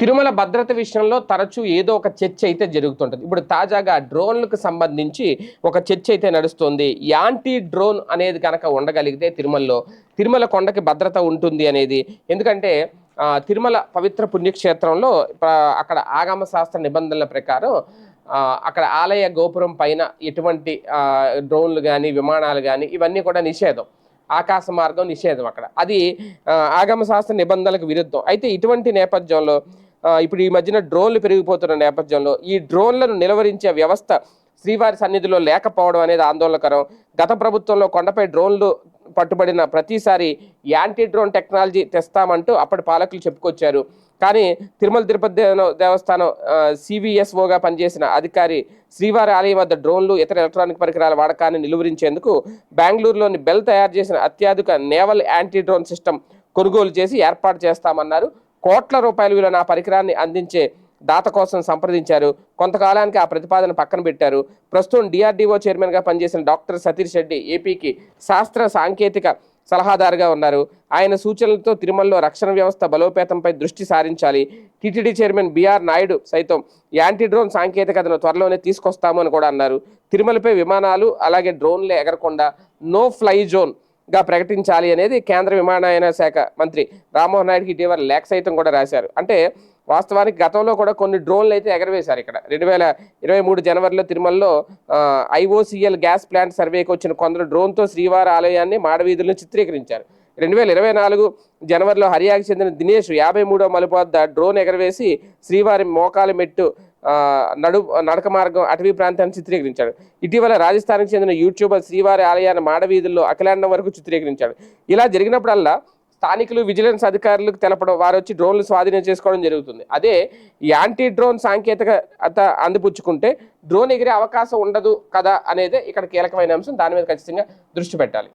తిరుమల భద్రత విషయంలో తరచూ ఏదో ఒక చర్చ అయితే జరుగుతుంటుంది. ఇప్పుడు తాజాగా డ్రోన్లకు సంబంధించి ఒక చర్చ అయితే నడుస్తుంది. యాంటీ డ్రోన్ అనేది కనుక ఉండగలిగితే తిరుమలలో తిరుమల కొండకి భద్రత ఉంటుంది అనేది. ఎందుకంటే తిరుమల పవిత్ర పుణ్యక్షేత్రంలో అక్కడ ఆగమ శాస్త్ర నిబంధనల ప్రకారం అక్కడ ఆలయ గోపురం పైన ఎటువంటి డ్రోన్లు కానీ విమానాలు కానీ ఇవన్నీ కూడా నిషేధం. ఆకాశ మార్గం నిషేధం అక్కడ. అది ఆగమ శాస్త్ర నిబంధనలకు విరుద్ధం. అయితే ఇటువంటి నేపథ్యంలో ఇప్పుడు ఈ మధ్యన డ్రోన్లు పెరిగిపోతున్న నేపథ్యంలో ఈ డ్రోన్లను నిలవరించే వ్యవస్థ శ్రీవారి సన్నిధిలో లేకపోవడం అనేది ఆందోళనకరం. గత ప్రభుత్వంలో కొండపై డ్రోన్లు పట్టుబడిన ప్రతిసారి యాంటీ డ్రోన్ టెక్నాలజీ తెస్తామంటూ అప్పటి పాలకులు చెప్పుకొచ్చారు. కానీ తిరుమల తిరుపతి దేవ- దేవస్థానం సివిఎస్ఓగా పనిచేసిన అధికారి శ్రీవారి ఆలయం వద్ద డ్రోన్లు ఇతర ఎలక్ట్రానిక్ పరికరాల వాడకాన్ని నిలువరించేందుకు బెంగళూరులోని బెల్ తయారు చేసిన అత్యాధునిక నేవల్ యాంటీ డ్రోన్ సిస్టమ్ కొనుగోలు చేసి ఏర్పాటు చేస్తామన్నారు. కోట్ల రూపాయల విలువ ఆ పరికరాన్ని అందించే దాత కోసం సంప్రదించారు. కొంతకాలానికి ఆ ప్రతిపాదన పక్కన పెట్టారు. ప్రస్తుతం డిఆర్డీఓ చైర్మన్గా పనిచేసిన డాక్టర్ సతీష్ రెడ్డి ఏపీకి శాస్త్ర సాంకేతిక సలహాదారుగా ఉన్నారు. ఆయన సూచనలతో తిరుమలలో రక్షణ వ్యవస్థ బలోపేతంపై దృష్టి సారించాలి. టీటీడీ చైర్మన్ బీఆర్ నాయుడు సైతం యాంటీ డ్రోన్ సాంకేతికతను త్వరలోనే తీసుకొస్తాము అని కూడా అన్నారు. తిరుమలపై విమానాలు అలాగే డ్రోన్లే ఎగరకుండా నో ఫ్లై జోన్ గా ప్రకటించాలి అనేది కేంద్ర విమానయాన శాఖ మంత్రి రామ్మోహన్ నాయుడుకి ఇటీవల లేఖ సైతం కూడా రాశారు. అంటే వాస్తవానికి గతంలో కూడా కొన్ని డ్రోన్లు అయితే ఎగరవేశారు ఇక్కడ. రెండు వేల ఇరవై మూడు జనవరిలో తిరుమలలో ఐఓసిఎల్ గ్యాస్ ప్లాంట్ సర్వేకి వచ్చిన కొందరు డ్రోన్తో శ్రీవారి ఆలయాన్ని మాడవీధులను చిత్రీకరించారు. రెండు వేల ఇరవై నాలుగు జనవరిలో హరియాకి చెందిన దినేష్ యాభై మూడో మలుపు వద్ద డ్రోన్ ఎగరవేసి శ్రీవారి మోకాల మెట్టు నడు నడక మార్గం అటవీ ప్రాంతాన్ని చిత్రీకరించాడు. ఇటీవల రాజస్థాన్కి చెందిన యూట్యూబర్ శ్రీవారి ఆలయాన్ని మాడవీధుల్లో అఖిలాండం వరకు చిత్రీకరించాడు. ఇలా జరిగినప్పుడల్లా స్థానికులు విజిలెన్స్ అధికారులకు తెలపడం వారు వచ్చి డ్రోన్లు స్వాధీనం చేసుకోవడం జరుగుతుంది. అదే యాంటీ డ్రోన్ సాంకేతికత అందిపుచ్చుకుంటే డ్రోన్ ఎగిరే అవకాశం ఉండదు కదా అనేది ఇక్కడ కీలకమైన అంశం. దాని మీద ఖచ్చితంగా దృష్టి పెట్టాలి.